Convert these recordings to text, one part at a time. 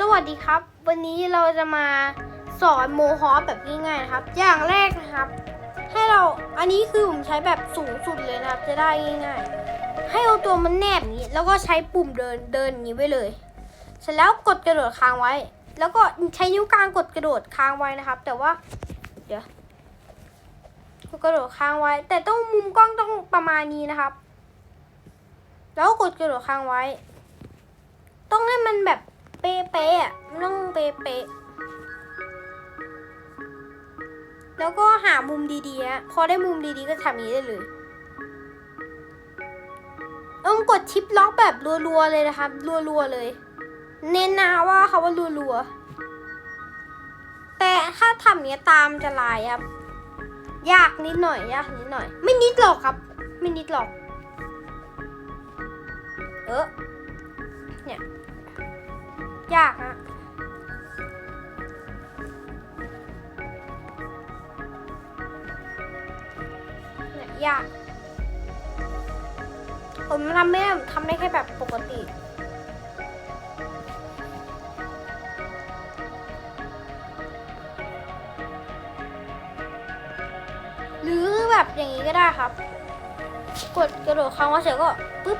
สวัสดีครับ วันนี้เราจะมาสอนโมฮอปแบบง่ายๆนะครับ อย่างแรกนะครับ ให้เราอันนี้คือผมใช้แบบสูงสุดเลยนะครับ จะได้ง่าย ๆ ให้เอาตัวมันแนบอย่างนี้ แล้วก็ใช้ปุ่มเดินเดินอย่างนี้ไว้เลย เสร็จแล้วกดกระโดดค้างไว้ แล้วก็ใช้นิ้วกลางกดกระโดดค้างไว้นะครับ แต่ว่า เดี๋ยวกดกระโดดค้างไว้ แต่ต้องมุมกล้องต้องประมาณนี้นะครับ แล้วกดกระโดดค้างไว้ ต้องให้มันแบบ เป๊ะๆอะมันต้องเป๊ะๆแล้วก็หามุมดีๆนะพอได้มุมดีๆก็ทำอย่างนี้ได้เลย ต้องกดชิปล็อกแบบรัวๆเลยนะครับ รัวๆเลย เน้นนะว่าเขาว่ารัวๆ แต่ถ้าทำอย่างนี้ยตามจะลายครับ ยากนิดหน่อยยากนิดหน่อย ไม่นิดหรอกครับ ไม่นิดหรอก เออเนี่ย ยากนะเนี่ยยาก ผมทำไม่ได้ทำได้แค่แบบปกติหรือแบบอย่างนี้ก็ได้ครับ กดกระโดดค้างไว้เสร็จก็ปึ๊บ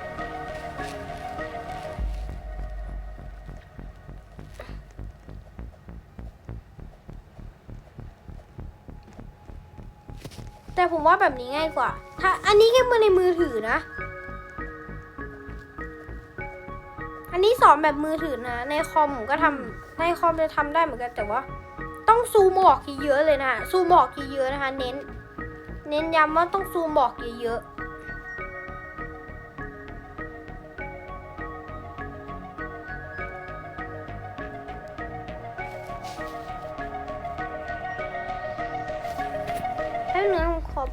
แต่ผมว่าแบบนี้ง่ายกว่า ถ้าอันนี้แค่มือในมือถือนะ อันนี้สอนแบบมือถือนะ ในคอมผมก็ทำในคอมจะทำได้เหมือนกันแต่ว่า ต้องซูมออกเยอะๆเลยนะซูมออกเยอะๆนะคะ เน้น เน้นย้ำว่าต้องซูมออกเยอะๆ ครบ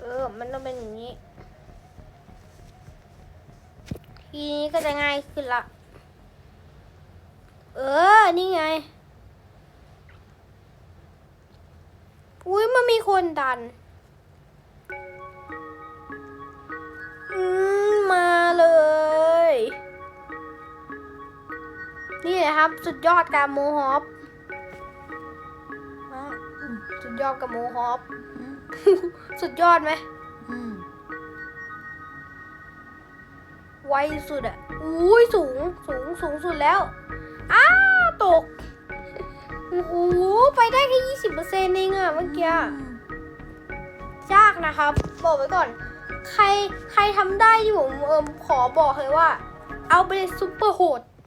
เออ มันต้องเป็นอย่างนี้ ทีนี้ก็จะง่ายขึ้นละ เออ นี่ไง อุ้ยมันมีคนดัน อืม มาเลย นี่แหละครับ สุดยอดการโมฮอป สุดยอดกับโมฮอปอืมสุดยอดไหมอืมไวสุดอะอุ้ยสูง สูง สูงสุดแล้ว อ้า ตก โอ้โห ไปได้แค่ยี่สิบเปอร์เซ็นต์เองอะเมื่อกี้ ยากนะครับ บอกไว้ก่อน ใคร ใครทำได้ที่ผมเอิมขอบอกเลยว่า เอาไปเลยซุปเปอร์โหด